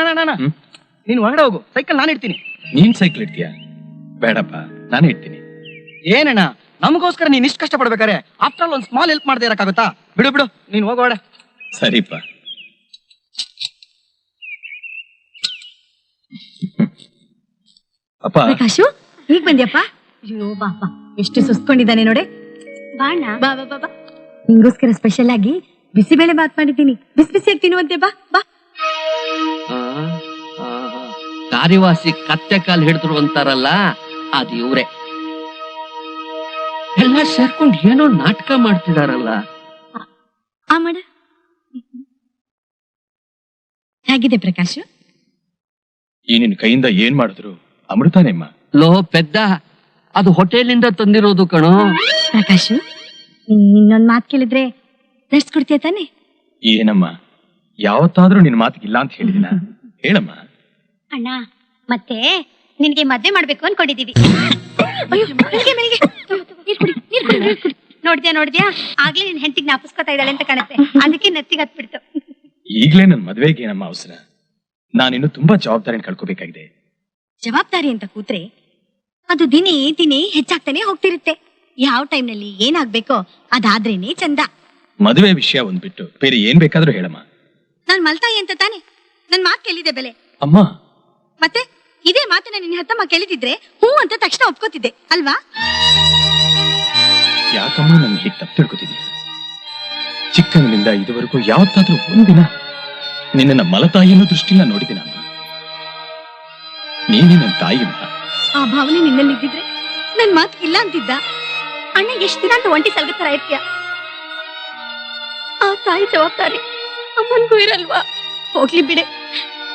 ಅಣ್ಣ ಅಣ್ಣ, ಅಣ್ಣ ಹ್ಮ್? ನೀನ್ ಹೋಗು. ಸೈಕಲ್ ನಾನು ಇಡ್ತೀನಿ. ನೀನ್ ಸೈಕಲ್ ಇಡ್ತೀಯಾ? ಬೇಡಪ್ಪ ನಾನು ಇಡ್ತೀನಿ. ಏನಣ್ಣ ನಮಗೋಸ್ಕರ ನೀನ್ ಇಷ್ಟು ಕಷ್ಟ ಪಡ್ಬೇಕಾರೆ ಆಫ್ಟರ್ ಆಲ್ ಒಂದ್ ಸ್ಮಾಲ್ ಹೆಲ್ಪ್ ಮಾಡದೆ ಇರಕ್ಕಾಗುತ್ತಾ? ಬಿಡು ಬಿಡು ನೀನ್ ಹೋಗೋಡ ಸರಿಪ್ಪ. ಅಪ್ಪ. ಪ್ರಕಾಶು ಈಗ ಬಂದ್ಯಪ್ಪ? ಅಯ್ಯೋ ಬಾಪ ಎಷ್ಟು ಸುಸ್ಕೊಂಡಿದ್ದಾನೆ ನೋಡೆ. ಬಾಣ ಬಾ ಬಾ ಬಾ ಬಾ. ನಿಂಗೋಸ್ಕರ ಸ್ಪೆಷಲ್ ಆಗಿ ಬಿಸಿಬೇಳೆ ಬಾತ್ ಮಾಡಿದ್ದೀನಿ. ಬಿಸಿ ಬಿಸಿಯಾಗಿ ತಿನ್ನುವಂತೆ ಬಾ ಬಾ. ಕಾರ್ಯವಾಸಿ ಕತ್ತೆ ಕಾಲು ಹಿಡಿದ್ರು ಅಂತಾರಲ್ಲ ಅದು ಇವ್ರೆ ಎಲ್ಲ ಸೇರ್ಕೊಂಡು ಏನೋ ನಾಟಕ ಮಾಡ್ತಿದಾರಲ್ಲ. ಆ ಮಾಡ. ಹೇಗಿದೆ ಪ್ರಕಾಶ್? ಈ ನಿನ್ ಕೈಯಿಂದ ಏನ್ ಮಾಡಿದ್ರು ಅಮೃತಾನೇಮ್ಮ? ಲೋ ಪೆದ್ದ ಅದು ಹೋಟೆಲಿಂದ ತಂದಿರೋದು ಕಣೋ. ಪ್ರಕಾಶ್ ಇನ್ನೊಂದ್ ಮಾತ್ ಕೇಳಿದ್ರೆ ರೆಸ್ಟ್ ಕೊಡ್ತೀಯ ತಾನೆ? ಏನಮ್ಮ ಯಾವತ್ತಾದ್ರೂ ನಿನ್ ಮಾತಿಗಿಲ್ಲ ಅಂತ ಹೇಳಿದಿನ? ಹೇಳಮ್ಮ. ಅಣ್ಣ ಮತ್ತೆ ನಿನಗೆ ಮದ್ವೆ ಮಾಡ್ಬೇಕು ಅನ್ಕೊಂಡಿದೀವಿ. ನೋಡ್ದ್ಯಾ ನೋಡ್ದ್ಯಾ? ಆಗ್ಲೇ ನಿನ್ ಹೆಂಡತಿಗೆ ಜ್ಞಾಪಿಸ್ಕೊತಾ ಇದ್ದಾಳೆ ಅಂತ ಕಾಣುತ್ತೆ. ಅದಕ್ಕೆ ನೆತ್ತಿಗೆ ಹತ್ಬಿಡ್ತು. ಈಗ್ಲೇ ನನ್ ಮದ್ವೆಗೆ ನಮ್ಮ ಅವಸರ. ನಾನಿನ್ನು ತುಂಬಾ ಜವಾಬ್ದಾರಿ ಕಳ್ಕೋಬೇಕಾಗಿದೆ. ಜವಾಬ್ದಾರಿ ಅಂತ ಕೂತ್ರೆ ಅದು ದಿನೇ ದಿನೇ ಹೆಚ್ಚಾಗ್ತಾನೆ ಹೋಗ್ತಿರುತ್ತೆ. ಯಾವ ಟೈಮ್ನಲ್ಲಿ ಏನಾಗ್ಬೇಕೋ ಅದಾದ್ರೇನೆ ಚಂದ. ಮದುವೆ ವಿಷಯ ಒಂದ್ಬಿಟ್ಟು ಬೇರೆ ಏನ್ ಬೇಕಾದ್ರೂ ಹೇಳಮ್ಮ. ನಾನ್ ಮಲ್ತಾಯಿ ಅಂತ ತಾನೆ? ನನ್ ಮಾತ್ ಕೇಳಿದೆ ಬೆಲೆ? ಅಮ್ಮ ಮತ್ತೆ ಇದೇ ಮಾತನ್ನ ನಿನ್ನ ಹತ್ತಮ್ಮ ಕೇಳಿದಿದ್ರೆ ಹೂ ಅಂತ ತಕ್ಷಣ ಒಪ್ಕೋತಿದ್ದೆ ಅಲ್ವಾ? ಯಾಕಮ್ಮ ನನ್ ಹೀಗೆ ತಪ್ಪು ತಿಳ್ಕೊತಿದೀಯ ಚಿಕ್ಕಂದಿನಿಂದ ಇದುವರೆಗೂ ಯಾವತ್ತಾದ್ರೂ ಒಂದಿನ ನಿನ್ನ ಮಲತಾಯಿ ಅನ್ನೋ ದೃಷ್ಟಿಲ್ಲ ನೋಡಿದಿನ ನಾನು ನೀನೇ ನನ್ನ ತಾಯಿಮ್ಮ ಆ ಭಾವನೆ ನಿನ್ನಲ್ಲಿ ಇದ್ದಿದ್ರೆ ನನ್ ಮಾತ್ ಇಲ್ಲ ಅಂತಿದ್ದ. ಅಣ್ಣ ಎಷ್ಟ್ ದಿನ ಅಂತ ಒಂಟಿ ಸಲ್ಗ ತರ ಇರ್ತೀಯ? ಆ ತಾಯಿ ಜವಾಬ್ದಾರಿ ಅಮ್ಮನ್ಗೂ ಇರಲ್ವಾ? ಹೋಗ್ಲಿ ಬಿಡೆ.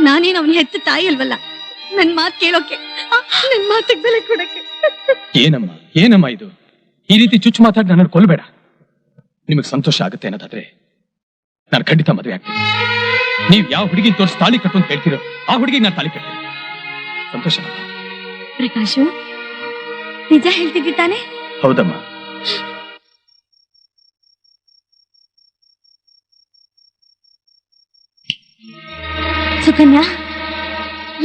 ನಾನೇನು ಅವನ ಹೆತ್ತ ತಾಯಿ ಅಲ್ವಲ್ಲ? ನನ್ ಮಾತ್ ಕೇಳೋಕೆ. ನನ್ ಮಾತಿಗೆ ಬೆಲೆ ಕೊಡಕ್ಕೆ ಏನಮ್ಮ ಏನಮ್ಮ ಇದು? ಈ ರೀತಿ ಚುಚ್ಚು ಮಾತಾಡಿ ನನ್ನ ಕೊಲ್ಬೇಡ. ನಿಮಗೆ ಸಂತೋಷ ಆಗುತ್ತೆ ಅನ್ನೋದಾದ್ರೆ ನಾನು ಖಂಡಿತ ಮದುವೆ ಆಗ್ತೀನಿ. ನೀವ್ ಯಾವ ಹುಡುಗಿ ತೋರಿಸಿ ತಾಳಿ ಕಟ್ಟು ಅಂತ ಹೇಳ್ತೀರೋ ಆ ಹುಡುಗಿ ನಾನು ತಾಳಿ ಕಟ್ತೀನಿ. ಸಂತೋಷ ಪ್ರಕಾಶು ನಿಜ ಹೇಳ್ತಿದ್ದಿ ತಾನೆ? ಹೌದಮ್ಮ. ಸುಕನ್ಯಾ?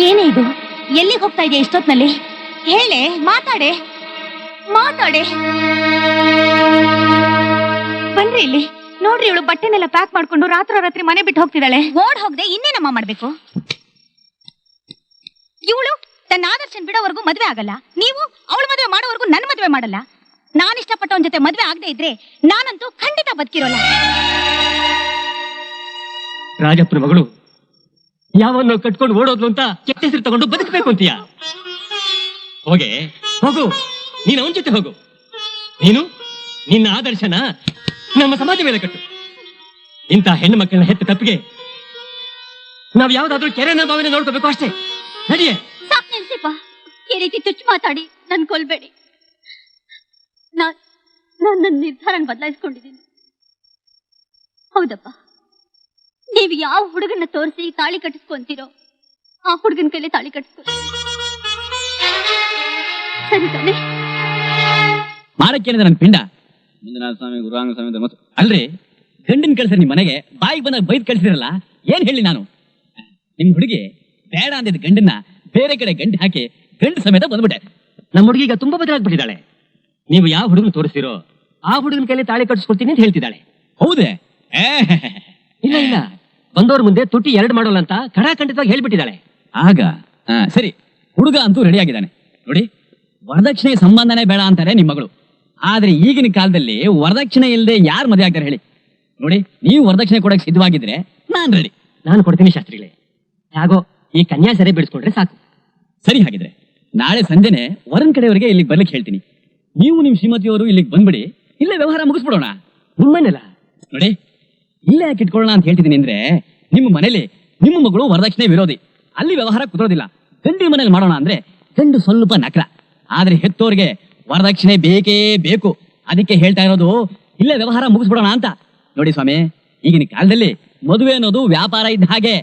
ಏನೇ ಇದು? ಎಲ್ಲಿಗೆ ಹೋಗ್ತಾ ಇದೆಯಾ ಇಷ್ಟೊತ್ನಲ್ಲಿ? ಹೇಳೆ ಮಾತಾಡೆ. ಮಾತಾಡೆ. ಬನ್ರಿ ಇಲ್ಲಿ. ನೋಡ್ರಿ ಇವಳು ಬಟ್ಟೆನೆಲ್ಲ ಪ್ಯಾಕ್ ಮಾಡ್ಕೊಂಡು ರಾತ್ರಿ ಮನೆ ಬಿಟ್ಟು ಹೋಗ್ತಿದ್ದಾಳೆ. ಓಡ್ ಹೋಗದೆ ಇನ್ನೇನಮ್ಮ ಮಾಡ್ಬೇಕು? ಇವಳು ತನ್ನ ಆದರ್ಶನ್ ಬಿಡೋವರೆಗೂ ಮದ್ವೆ ಆಗಲ್ಲ. ನೀವು ಅವಳು ಮದ್ವೆ ಮಾಡೋವರೆಗೂ ನನ್ನ ಮದ್ವೆ ಮಾಡಲ್ಲ. ನಾನು ಇಷ್ಟಪಟ್ಟವನ ಜೊತೆ ಮದ್ವೆ ಆಗದೆ ಇದ್ರೆ ನಾನಂತೂ ಖಂಡಿತ ಬದುಕಿರೋಲ್ಲ. ರಾಜಪ್ಪನ ಮಗಳು ಯಾವನ್ನೋ ಕಟ್ಕೊಂಡು ಓಡೋದು ಅಂತ ಕೆಟ್ಟ ಹೆಸರು ತಗೊಂಡು ಬದುಕಬೇಕು ಅಂತೀಯ? ಹೋಗೆ. ಹೋಗು. ನೀನು ಅವನ ಜೊತೆ ಹೋಗು. ನೀನು ನಿನ್ನ ಆದರ್ಶನ ನಮ್ಮ ಸಮಾಜ ಮೇಲೆ ಕಟ್ಟು. ಇಂತ ಹೆಣ್ಣು ಮಕ್ಕಳನ್ನ ಹೆತ್ತ ತಪ್ಪಿಗೆ ನಾವ್ ಯಾವ್ದಾದ್ರೂ ಕೆರೆನ ಬಾವಿನ ನೋಡ್ಕೋಬೇಕು ಅಷ್ಟೇ. ನಡಿಯೇ. ನಿಲ್ಸಿಪ್ಪ ಈ ರೀತಿ ತುಚ್ಚು ಮಾತಾಡಿ ನನ್ ಕೊಲ್ಬೇಡಿ. ನಾನ್ ನಾನ್ ನನ್ನ ನಿರ್ಧಾರನ ಬದಲಾಯಿಸ್ಕೊಂಡಿದ್ದೀನಿ. ಹೌದಪ್ಪ. ನೀವು ಯಾವ ಹುಡುಗನ ತೋರಿಸಿ ತಾಳಿ ಕಟ್ಟಿಸ್ಕೊಂತೀರೋ ಆ ಹುಡುಗನ ಕೈಲಿ ತಾಳಿ ಕಟ್ಟಿಸ್ಕೊ. ಸರಿ ತಾನೆ. ಮಾಡಕ್ಕೇನಿದೆ ನನ್ನ ಪಿಂಡ? ಮಂಜುನಾಥ ಸ್ವಾಮಿ ಗುರುವಾಂಗ ಸ್ವಾಮಿ ಅಲ್ರಿ ಗಂಡಿನ ಕಳ್ಸ ನಿಮ್ ಮನೆಗೆ ಬಾಯಿಗೆ ಬಂದಾಗ ಬೈದ್ ಕಳ್ಸಿರಲ್ಲ ಏನ್ ಹೇಳಿ ನಾನು? ನಿಮ್ ಹುಡುಗಿ ಬೇಡ ಅಂದಿದ್ದ ಗಂಡನ್ನ ಬೇರೆ ಕಡೆ ಗಂಡು ಹಾಕಿ ಗಂಡು ಸಮೇತ ಬಂದ್ಬಿಟ್ಟೆ. ನಮ್ಮ ಹುಡುಗಿ ಈಗ ತುಂಬಾ ಬದಲಾಗ್ಬಿಟ್ಟಿದ್ದಾಳೆ. ನೀವು ಯಾವ ಹುಡುಗನ ತೋರಿಸ್ತೀರೋ ಆ ಹುಡುಗನ ಕೈಲಿ ತಾಳಿ ಕಟ್ಟಿಸ್ಕೊಡ್ತೀನಿ ಅಂತ ಹೇಳ್ತಿದ್ದಾಳೆ. ಹೌದೇ? ಏ, ಇಲ್ಲ ಇಲ್ಲ. ಬಂದವ್ರ ಮುಂದೆ ತುಟಿ ಎರಡು ಮಾಡೋಲ್ಲ ಅಂತ ಖಡಾಖಂಡಿತವಾಗಿ ಹೇಳ್ಬಿಟ್ಟಿದ್ದಾಳೆ. ಆಗ ಆ, ಸರಿ ಹುಡುಗ ಅಂತೂ ರೆಡಿ ಆಗಿದ್ದಾನೆ. ನೋಡಿ ವರದಕ್ಷಿಣೆ ಸಂಬಂಧನೇ ಬೇಡ ಅಂತಾರೆ ನಿಮ್ಮ ಮಗಳು. ಆದ್ರೆ ಈಗಿನ ಕಾಲದಲ್ಲಿ ವರದಕ್ಷಿಣೆ ಇಲ್ಲದೆ ಯಾರು ಮದುವೆ ಆಗ್ತಾರೆ ಹೇಳಿ. ನೋಡಿ ನೀವು ವರದಕ್ಷಿಣೆ ಕೊಡಕ್ಕೆ ಸಿದ್ಧವಾಗಿದ್ರೆ ನಾನ್ ರೆಡಿ ನಾನು ಕೊಡ್ತೀನಿ ಶಾಸ್ತ್ರಿಗಳೇ. ಯಾಗೋ ಈ ಕನ್ಯಾ ಸರಿ ಬಿಡಿಸ್ಕೊಂಡ್ರೆ ಸಾಕು. ಸರಿ ಹಾಗಿದ್ರೆ ನಾಳೆ ಸಂಜೆನೆ ವರನ್ ಕಡೆಯವರಿಗೆ ಇಲ್ಲಿಗೆ ಬರ್ಲಿಕ್ಕೆ ಹೇಳ್ತೀನಿ. ನೀವು ನಿಮ್ ಶ್ರೀಮತಿಯವರು ಇಲ್ಲಿಗೆ ಬಂದ್ಬಿಡಿ ಇಲ್ಲೇ ವ್ಯವಹಾರ ಮುಗಿಸ್ಬಿಡೋಣ. ನಿಮ್ಮನೆಲ್ಲ ನೋಡಿ ಇಲ್ಲೇ ಯಾಕೆ ಇಟ್ಕೊಳ್ಳೋಣ ಅಂತ ಹೇಳ್ತಿದ್ದೀನಿ ಅಂದ್ರೆ ನಿಮ್ಮ ಮನೇಲಿ ನಿಮ್ಮ ಮಗಳು ವರದಕ್ಷಿಣೆ ವಿರೋಧಿ. ಅಲ್ಲಿ ವ್ಯವಹಾರ ಕುದುರೋದಿಲ್ಲ. ಗಂಡಿನ ಮನೇಲಿ ಮಾಡೋಣ ಅಂದ್ರೆ ಗಂಡು ಸ್ವಲ್ಪ ನಕ್ರ. ಆದ್ರೆ ಹೆತ್ತೋರ್ಗೆ ವರದಕ್ಷಿಣೆ ಬೇಕೇ ಬೇಕು. ಅದಕ್ಕೆ ಹೇಳ್ತಾ ಇರೋದು ಇಲ್ಲೇ ವ್ಯವಹಾರ ಮುಗಿಸ್ಬಿಡೋಣ ಅಂತ. ನೋಡಿ ಸ್ವಾಮಿ ಈಗಿನ ಕಾಲದಲ್ಲಿ ಮದುವೆ ಅನ್ನೋದು ವ್ಯಾಪಾರ ಇದ್ದ ಹಾಗೆ.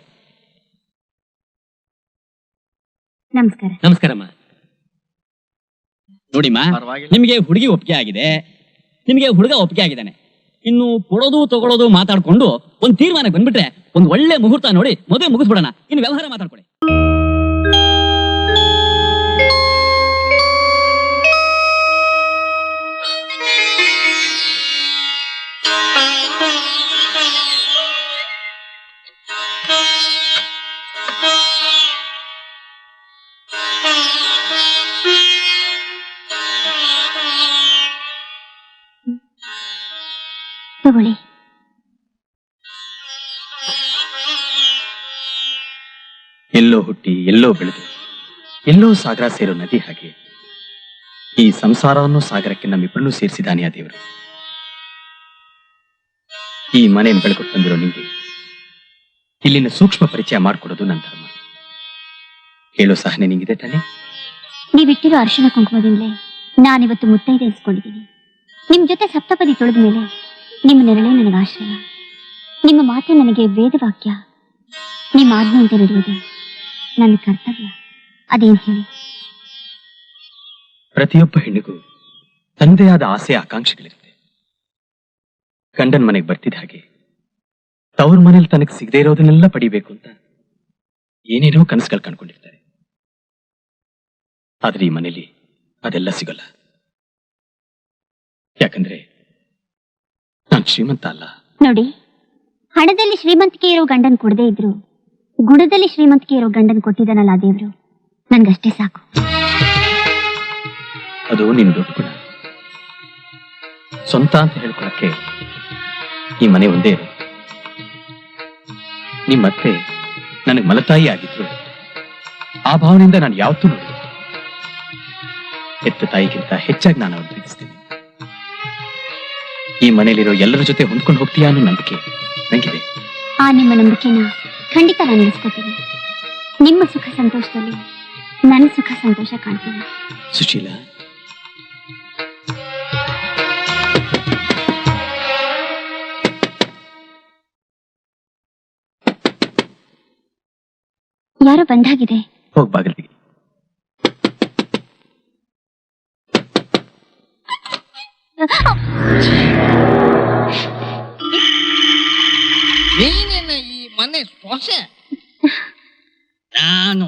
ನಮಸ್ಕಾರ. ನಮಸ್ಕಾರಮ್ಮ. ನೋಡಿಮ್ಮ ಪರವಾಗಿಲ್ಲ. ನಿಮಗೆ ಹುಡುಗಿ ಒಪ್ಪಿಗೆ ಆಗಿದೆ. ನಿಮಗೆ ಹುಡುಗ ಒಪ್ಪಿಗೆ ಆಗಿದ್ದಾನೆ. ಇನ್ನು ಕೊಡೋದು, ತಗೊಳೋದು ಮಾತಾಡ್ಕೊಂಡು ಒಂದ್ ತೀರ್ಮಾನಕ್ಕೆ ಬಂದ್ಬಿಟ್ರೆ ಒಂದು ಒಳ್ಳೆ ಮುಹೂರ್ತ ನೋಡಿ ಮದುವೆ ಮುಗಿಸ್ಬಿಡೋಣ. ಇನ್ನು ವ್ಯವಹಾರ ಮಾತಾಡ್ಕೊಳ್ಳಿ. ಎಲ್ಲೋ ಹುಟ್ಟಿ, ಎಲ್ಲೋ ಬೆಳೆದು, ಎಲ್ಲೋ ಸಾಗರ ಸೇರೋ ನದಿ ಹಾಗೆ. ಈ ಸಂಸಾರವನ್ನು ಸಾಗರಕ್ಕೆ ನಮ್ಮಿಬ್ಬರನ್ನು ಸೇರಿಸಿದಾನೆ ಆ ದೇವರು. ಈ ಮನೆಯನ್ನು ಬೆಳಕೊಟ್ಟು ಬಂದಿರೋ ನಿಂಗೆ. ಇಲ್ಲಿನ ಸೂಕ್ಷ್ಮ ಪರಿಚಯ ಮಾಡಿಕೊಡೋದು ನನ್ನ ಧರ್ಮ. ಹೇಳೋ ಸಹನೆ ನಿಂಗಿದೆ ತಾನೆ? ನೀವಿಟ್ಟಿರೋ ಅರಿಶಿನ ಕುಂಕುಮದಿಂದಲೇ ನಾನಿವತ್ತು ಮುತ್ತೈದೆ ಎನ್ಸ್ಕೊಂಡಿದ್ದೀನಿ. ನಿಮ್ ಜೊತೆ ಸಪ್ತಪದಿ ತೊಳೆದ ಮೇಲೆ ನಿಮ್ಮ ನೆರಳೇ ನನಗೆ ಆಶ್ರಯ. ನಿಮ್ಮ ಮಾತೆ ನನಗೆ ವೇದವಾಕ್ಯ. ನಿಮ್ಮ ಆಜ್ಞೆಯಂತೆ ನಡೆಯುವುದು ನನ್ನ ಕರ್ತವ್ಯ. ಅದೇನು ಹೇಳಿ? ಪ್ರತಿಯೊಬ್ಬ ಹೆಣ್ಣಿಗೂ ತಂದೆಯಾದ ಆಸೆ ಆಕಾಂಕ್ಷೆಗಳಿರುತ್ತೆ. ಗಂಡನ್ ಮನೆಗೆ ಬರ್ತಿದ್ದ ಹಾಗೆ ತವ್ರ ಮನೇಲಿ ತನಗೆ ಸಿಗದೆ ಇರೋದನ್ನೆಲ್ಲ ಪಡಿಬೇಕು ಅಂತ ಏನೇನೋ ಕನಸುಗಳು ಕಂಡ್ಕೊಂಡಿರ್ತಾರೆ. ಆದ್ರೆ ಈ ಮನೇಲಿ ಅದೆಲ್ಲ ಸಿಗಲ್ಲ. ಯಾಕಂದ್ರೆ ನಾನು ಶ್ರೀಮಂತ ಅಲ್ಲ. ನೋಡಿ ಹಣದಲ್ಲಿ ಶ್ರೀಮಂತಿಕೆ ಇರೋ ಗಂಡನ್ ಕೊಡದೇ ಇದ್ರು. ಗುಣದಲ್ಲಿ ಶ್ರೀಮಂತಿಕೆ ಇರೋ ಗಂಡನ್ ಕೊಟ್ಟಿದ್ದಾನಲ್ಲ ದೇವ್ರು. ನನ್ಗಷ್ಟೇ ಸಾಕು. ಅದು ನಿನ್ನ ದೊಡ್ಡ ಗುಣ. ಸ್ವಂತ ಅಂತ ಹೇಳ್ಕೊಳಕ್ಕೆ ಈ ಮನೆ ಒಂದೇ ನಿಮ್ಮ ನಿಮ್ಮತ್ತೆ ನನಗೆ ಮಲತಾಯಿ ಆಗಿದ್ರು. ಆ ಭಾವನೆಯಿಂದ ನಾನು ಯಾವತ್ತೂ ನೋಡಿಲ್ಲ. ಹೆತ್ತ ತಾಯಿಗಿಂತ ಹೆಚ್ಚಾಗಿ ನಾನು ಅವ್ರು ಈ ಮನೆಯಲ್ಲಿರೋ ಎಲ್ಲರ ಜೊತೆ ಹೊಂದ್ಕೊಂಡು ಹೋಗ್ತೀಯಾ ಅನ್ನೋ ನಂಬಿಕೆ. ನಂಗಿದೆ ಆ ನಿಮ್ಮ ನಂಬಿಕೆನ ಖಂಡಿತ ನಾನು ನಿಮ್ಮ ಸುಖ ಸಂತೋಷದಲ್ಲಿ ನನ್ನ ಸುಖ ಸಂತೋಷ ಕಾಣ್ತೀನಿ. ಸುಶೀಲಾ. ಯಾರೋ ಬಂದಾಗಿದೆ? ಹೋಗ್ ಬಾಗಿಲಿಗೆ. ಮನೆ ಸೊಸೆ. ನಾನು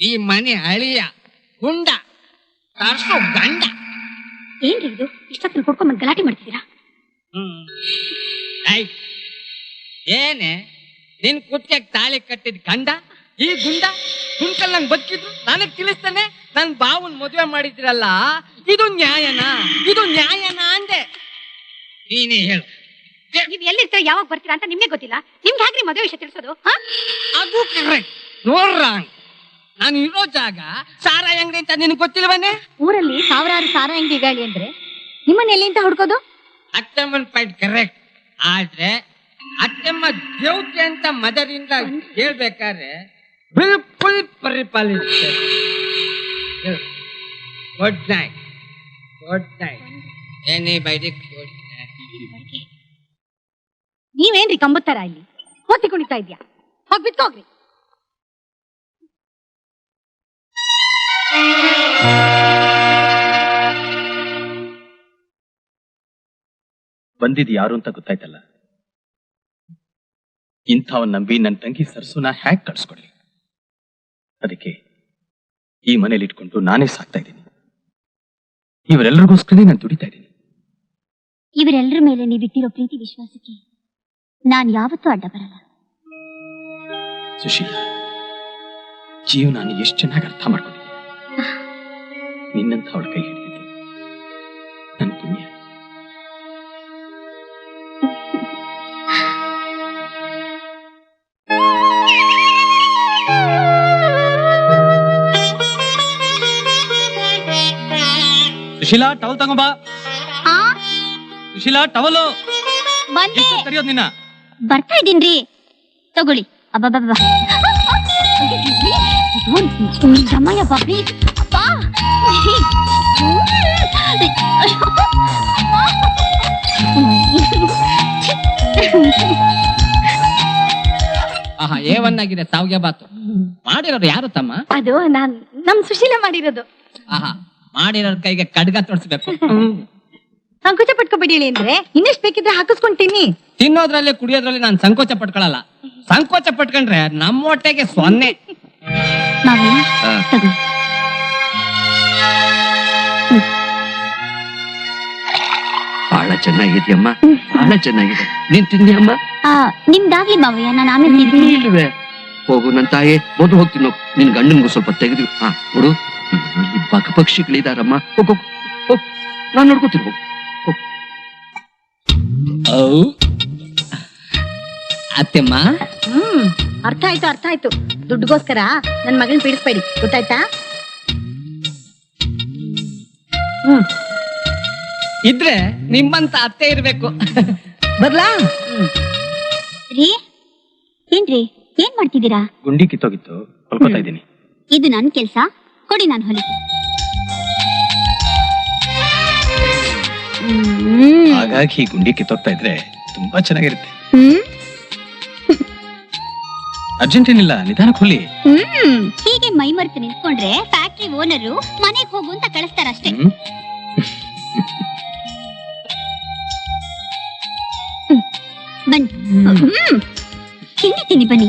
ಈ ಮನೆ ಅಳಿಯ ಗುಂಡ ತರ್ಸೋ ಗಂಡ. ಏನ್ರಿ ಇದು? ಇಷ್ಟೊತ್ತು ಗಲಾಟೆ ಮಾಡ್ತೀರಾ ಹ್ಮ್. ಐ, ಏನೆ ನಿನ್ ಕುತ್ತಿಗೆ ತಾಳಿ ಕಟ್ಟಿದ ಗಂಡ ಈ ಗುಂಡ ಗುಂಕಲ್ ನಂಗೆ ಬದುಕಿದ್ರು ನನಗ್ ತಿಳಿಸ್ತಾನೆ ನನ್ ಬಾವನ್ ಮದುವೆ ಮಾಡಿದ್ರಲ್ಲ ಇದು ನ್ಯಾಯನಾ? ಇದು ನ್ಯಾಯನಾ ಅಂದೆ. ನೀನೇ ಹೇಳು. ನೀವ್ ಎಲ್ಲಿರ್ತೀರ ಯಾವಾಗ ಬರ್ತೀರಾ ಅಂತ ನಿಮ್ಗೆ ಗೊತ್ತಿಲ್ಲ. ನಿಮ್ಗೆ ಹಾಗ್ರಿ ಮದುವೆ ವಿಷಯ ತಿಳಿಸೋದು ಅದು ಕರೆಕ್ಟ್ ನೋಡ್ರಾ? ನಾನು ಇರೋ ಜಾಗ ಸಾರಾಯಿ ಅಂಗಡಿ ಅಂತ ನಿನಗೆ ಗೊತ್ತಿಲ್ವನೇ? ಊರಲ್ಲಿ ಸಾವಿರಾರು ಸಾರ ಅಂಗಡಿgali ಅಂದ್ರೆ ನಿಮ್ಮನ್ನ ಎಲ್ಲಿಂದ ಹುಡ್ಕೋದು? ಅತ್ತಮ್ಮನ್ ಪಾಯಿಂಟ್ ಕರೆಕ್ಟ್ ಆದ್ರೆ ಅತ್ತಮ್ಮ ದೇವತೆ ಅಂತ ಮದರಿಂದ ಹೇಳ್ಬೇಕಾದ್ರೆ ಬಿಲ್ಕುಲ್ ಪರಿಪಾಲಿಸುತ್ತೆ good night good night any by the good night ನೀವೇನ್ರಿ ಕಂಬುತ್ತಾರ ಇಲ್ಲಿ? ಹೊತ್ತಿ ಕುಣಿತಾ ಇದ್ಯಾ ಹೋಗಿ ಬಿತ್ಕೋಗ್ರಿ. ಬಂದಿದ್ ಯಾರು ಅಂತ ಗೊತ್ತಾಯ್ತಲ್ಲ? ಇಂಥವನ್ ನಂಬಿ ನನ್ನ ತಂಗಿ ಸರ್ಸುನ ಹ್ಯಾಕ್ ಕಳ್ಸ್ಕೊಡ್ಲಿ? ಅದಕ್ಕೆ ಈ ಮನೇಲಿ ಇಟ್ಕೊಂಡು ನಾನೇ ಸಾಕ್ತಾ ಇದ್ದೀನಿ. ಇವರೆಲ್ಲರಿಗೋಸ್ಕರ ನಾನು ದುಡಿತಾ ಇದ್ದೀನಿ. ಇವರೆಲ್ಲರ ಮೇಲೆ ನೀವಿಟ್ಟಿರೋ ಪ್ರೀತಿ ವಿಶ್ವಾಸಕ್ಕೆ ನಾನ್ ಯಾವತ್ತೂ ಅಡ್ಡ ಬರಲ್ಲ. ಸುಶೀಲ ಜೀವನ ಎಷ್ಟು ಚೆನ್ನಾಗಿ ಅರ್ಥ ಮಾಡ್ಕೊಂಡಿದ್ದೀನಿ ನಿನ್ನಂತ ಅವಳ ಕೈ ಹಿಡಿದಿದ್ದೆ ನನ್ನ ಪುಣ್ಯ. ಸುಶೀಲಾ ಟವಲ್ ತಗೊಂಬಾ ಸುಶೀಲಾ ಟವಲು. ಕರೆಯೋದು ನಿನ್ನ? ಬರ್ತಾ ರೀ ತಗೊಳ್ಳಿ. ಅಬ್ಬಬ್ಬಬ್ಬ ಸಮಯ ಬಾಬಿ ಆಹಾ ಏವನ್ನಾಗಿದೆ ಸಾವಿಗೆ ಬಾತು. ಮಾಡಿರೋರು ಯಾರು ತಮ್ಮ? ಅದು ನಾನ್ ನಮ್ ಸುಶೀಲ ಮಾಡಿರೋದು. ಆಹಾ ಮಾಡಿರೋರ್ ಕೈಗೆ ಕಡ್ಗ ತೊಡ್ಸ್ಬೇಕು. ಪಟ್ಕೋಬೇಡಿ ಅಂದ್ರೆ ಇನ್ನೆಷ್ಟ್ ಬೇಕಿದ್ರೆ ಹಾಕಿಸ್ಕೊಂತೀನಿ. ತಿನ್ನೋದ್ರಲ್ಲಿ ಕುಡಿಯೋದ್ರಲ್ಲಿ ನಾನು ಸಂಕೋಚ ಪಟ್ಕೊಳಲ್ಲ. ಸಂಕೋಚ ಪಟ್ಕೊಂಡ್ರೆ ನಮ್ಮ ಹೊಟ್ಟೆಗೆ ಸೊನ್ನೆ. ಮಾವಯ್ಯ ಆ. ತಗೋ. ಬಹಳ ಚೆನ್ನಾಗಿದೆಯಮ್ಮ ಬಹಳ ಚೆನ್ನಾಗಿದೆ. ನೀನ್ ತಿಂದಿಯಮ್ಮ? ಆ, ನಿಮ್ದಾಗ್ಲಿ ಮಾವಯ್ಯ ನಾನು ಆಮೇಲೆ ತಿಂತೀನಿ. ಇಲ್ವೇ? ಹೋಗು ನನ್ ತಾಯಿ ಮೊದಲು ಹೋಗ್ತೀನಿ ಹೋಗು. ನಿನ್ ಗಂಡನ್ಗೂ ಸ್ವಲ್ಪ ತೆಗೆದು ಹಾ ನೋಡು ಇಲ್ಲಿ ಬಕ ಪಕ್ಷಿಗಳಿದಾರಮ್ಮ. ಹೋಗು ಹೋಗು. ನಾನ್ ನೋಡ್ಕೋತೀನಿ ಹೋಗು. ಅತ್ತೆಮ್ಮ. ಹ್ಮ್ ಅರ್ಥ ಆಯ್ತು ಅರ್ಥ ಆಯ್ತು. ದುಡ್ಡುಗೋಸ್ಕರ ನನ್ ಮಗನ್ ಪೀಡಿಸ್ಬೇಡಿ ಗೊತ್ತಾಯ್ತಾ? ಇದ್ರೆ ನಿಮ್ಮಂತ ಅತ್ತೆ ಇರ್ಬೇಕು. ಬರ್ಲಾ? ರೀ ಏನ್ರಿ ಏನ್ ಮಾಡ್ತಿದ್ದೀರಾ? ಗುಂಡಿ ಕಿತ್ತೋಗಿತ್ತು ಹೊಲ್ಕೋತಾ ಇದ್ದೀನಿ. ಇದು ನನ್ ಕೆಲ್ಸ ಕೊಡಿ ನಾನು ಹೊಲಿತೆ ಹ್ಮ್. ಹಾಗಾಗಿ ಈ ಗುಂಡಿ ಕಿತ್ತೋಗ್ತಾ ಇದ್ರೆ ತುಂಬಾ ಚೆನ್ನಾಗಿರುತ್ತೆ. ಹ್ಮ್. ಅರ್ಜೆಂಟ್ ಏನಿಲ್ಲ ನಿಧಾನಕ್ಕೆ ಹೊಲಿ ಹ್ಮ್. ಹೀಗೆ ಮೈ ಮರೆತು ನಿಂತ್ಕೊಂಡ್ರೆ ಫ್ಯಾಕ್ಟ್ರಿ ಓನರು ಮನೆಗೆ ಹೋಗು ಅಂತ ಕಳಿಸ್ತಾರಷ್ಟೇ. ಅಷ್ಟೇ ಬನ್ನಿ. ಹ್ಮ್. ತಿನ್ನಿ ಬನ್ನಿ.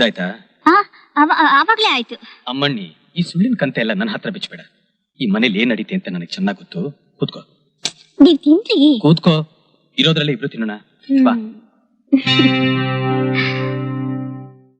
ನಿಂದಾಯ್ತಾ ಆ, ಅವ- ಆವಾಗ್ಲೇ ಆಯ್ತು. ಅಮ್ಮಣ್ಣಿ ಈ ಸುಳ್ಳಿನ ಕಂತೆ ಎಲ್ಲ ನನ್ನ ಹತ್ರ ಬಿಚ್ಚಬೇಡ ಈ ಮನೇಲಿ ಏನ್ ನಡೀತೆ ಅಂತ ನನಗೆ ಚೆನ್ನಾಗ್ ಗೊತ್ತು. ಕೂತ್ಕೋ. ನೀವ್ ಕೂತ್ಕೋ. ಇರೋದ್ರಲ್ಲೇ ಇಬ್ರು ತಿನ್ನೋಣ. ಬಾ.